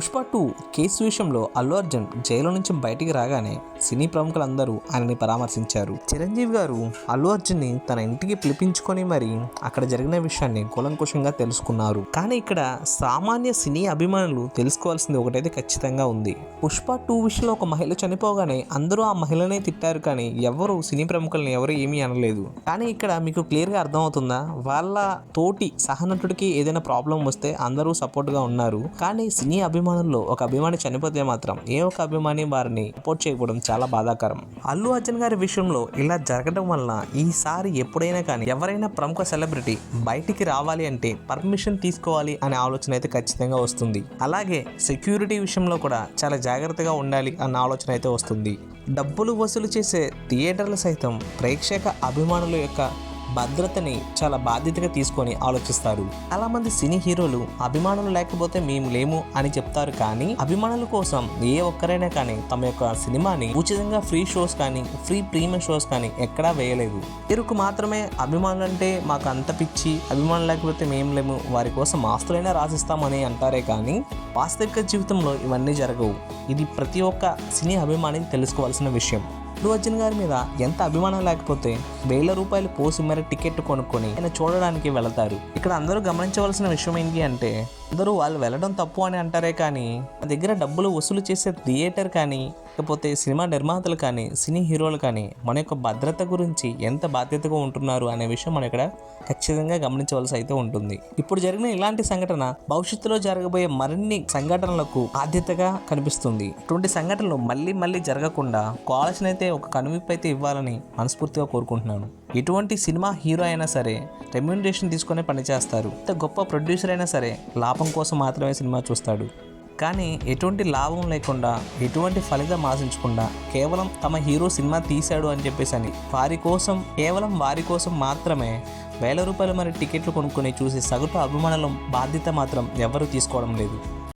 Pushpa two case విషయంలో Allu Arjun jail నుంచి బయటికి రాగానే సినీ ప్రముఖులందరూ ఆయనని పరామర్శించారు. చిరంజీవి గారు అల్లు అర్జున్ని తన ఇంటికి పిలిపించుకొని మరి అక్కడ జరిగిన విషయాన్ని కూలంకుషంగా తెలుసుకున్నారు. కానీ ఇక్కడ సామాన్య సినీ అభిమానులు తెలుసుకోవాల్సింది ఒకటైతే ఖచ్చితంగా ఉంది. పుష్ప టూ విషయంలో ఒక మహిళ చనిపోగానే అందరూ ఆ మహిళనే తిట్టారు కానీ ఎవరు సినీ ప్రముఖుల్ని ఎవరు ఏమీ అనలేదు. కానీ ఇక్కడ మీకు క్లియర్గా అర్థమవుతుందా? వాళ్ళ తోటి సహనటుడికి ఏదైనా ప్రాబ్లం వస్తే అందరూ సపోర్ట్గా ఉన్నారు. కానీ సినీ అభిమానుల్లో ఒక అభిమాని చనిపోతే మాత్రం ఏ ఒక అభిమాని వారిని సపోర్ట్ చేయకపోవడం చాలా బాధాకరం. అల్లు అర్జున్ గారి విషయంలో ఇలా జరగడం వల్ల ఈసారి ఎప్పుడైనా కానీ ఎవరైనా ప్రముఖ సెలబ్రిటీ బయటికి రావాలి అంటే పర్మిషన్ తీసుకోవాలి అనే ఆలోచన అయితే ఖచ్చితంగా వస్తుంది. అలాగే సెక్యూరిటీ విషయంలో కూడా చాలా జాగ్రత్తగా ఉండాలి అన్న ఆలోచన అయితే వస్తుంది. డబ్బులు వసూలు చేసే థియేటర్లు సైతం ప్రేక్షక అభిమానుల యొక్క భద్రతని చాలా బాధ్యతగా తీసుకొని ఆలోచిస్తారు. చాలా మంది సినీ హీరోలు అభిమానులు లేకపోతే మేము లేము అని చెప్తారు కానీ అభిమానుల కోసం ఏ ఒక్కరైనా కానీ తమ యొక్క సినిమాని ఉచితంగా ఫ్రీ షోస్ కానీ ఫ్రీ ప్రీమియం షోస్ కానీ ఎక్కడా వేయలేదు. ఇరుకు మాత్రమే అభిమానులు అంటే మాకు అంత పిచ్చి అభిమానులు లేకపోతే మేము లేము వారి కోసం ఆస్తులైనా రాసిస్తామని అంటారే కానీ వాస్తవిక జీవితంలో ఇవన్నీ జరగవు. ఇది ప్రతి ఒక్క సినీ అభిమాని తెలుసుకోవాల్సిన విషయం. అల్లు అర్జున్ గారి మీద ఎంత అభిమానం లేకపోతే వేల రూపాయలు పోసి మరి టికెట్ కొనుక్కొని ఆయన చూడడానికి వెళతారు. ఇక్కడ అందరూ గమనించవలసిన విషయం ఏంటి అంటే అందరూ వాళ్ళు వెళ్ళడం తప్పు అని అంటారే కానీ మన దగ్గర డబ్బులు వసూలు చేసే థియేటర్ కానీ లేకపోతే సినిమా నిర్మాతలు కానీ సినీ హీరోలు కానీ మన యొక్క భద్రత గురించి ఎంత బాధ్యతగా ఉంటున్నారు అనే విషయం మనం ఇక్కడ ఖచ్చితంగా గమనించవలసి అయితే ఉంటుంది. ఇప్పుడు జరిగిన ఇలాంటి సంఘటన భవిష్యత్తులో జరగబోయే మరిన్ని సంఘటనలకు బాధ్యతగా కనిపిస్తుంది. ఇటువంటి సంఘటనలు మళ్ళీ మళ్ళీ జరగకుండా కావాల్సిన అయితే ఒక కనువిప్పు అయితే ఇవ్వాలని మనస్ఫూర్తిగా కోరుకుంటున్నాను. ఎటువంటి సినిమా హీరో అయినా సరే రెమ్యూనరేషన్ తీసుకునే పనిచేస్తారు ఇంత గొప్ప ప్రొడ్యూసర్ అయినా సరే లాభం కోసం మాత్రమే సినిమా చూస్తాడు. కానీ ఎటువంటి లాభం లేకుండా ఎటువంటి ఫలితం ఆశించకుండా కేవలం తమ హీరో సినిమా తీశాడు అని చెప్పేసి అని వారి కోసం కేవలం వారి కోసం మాత్రమే వేల రూపాయలు మరి టికెట్లు కొనుక్కొని చూసి సగటు అభిమానుల బాధ్యత మాత్రం ఎవరూ తీసుకోవడం లేదు.